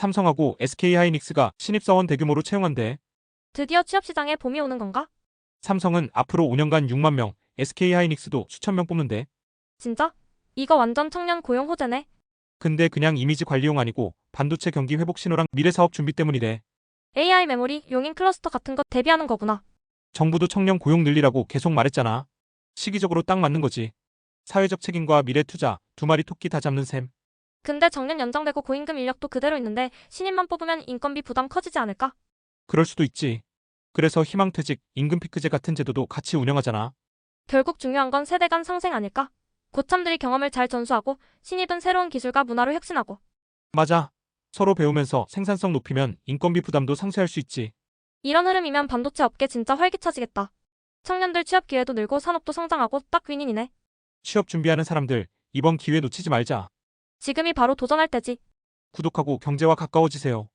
삼성하고 SK하이닉스가 신입사원 대규모로 채용한대. 드디어 취업시장에 봄이 오는 건가? 삼성은 앞으로 5년간 6만 명, SK하이닉스도 수천 명 뽑는데. 진짜? 이거 완전 청년 고용 호재네. 근데 그냥 이미지 관리용 아니고 반도체 경기 회복 신호랑 미래 사업 준비 때문이래. AI 메모리, 용인 클러스터 같은 거 대비하는 거구나. 정부도 청년 고용 늘리라고 계속 말했잖아. 시기적으로 딱 맞는 거지. 사회적 책임과 미래 투자 두 마리 토끼 다 잡는 셈. 근데 정년 연장되고 고임금 인력도 그대로 있는데 신입만 뽑으면 인건비 부담 커지지 않을까? 그럴 수도 있지. 그래서 희망퇴직, 임금피크제 같은 제도도 같이 운영하잖아. 결국 중요한 건 세대 간 상생 아닐까? 고참들이 경험을 잘 전수하고 신입은 새로운 기술과 문화로 혁신하고 맞아. 서로 배우면서 생산성 높이면 인건비 부담도 상쇄할 수 있지. 이런 흐름이면 반도체 업계 진짜 활기차지겠다. 청년들 취업 기회도 늘고 산업도 성장하고 딱 윈윈이네. 취업 준비하는 사람들 이번 기회 놓치지 말자. 지금이 바로 도전할 때지. 구독하고 경제와 가까워지세요.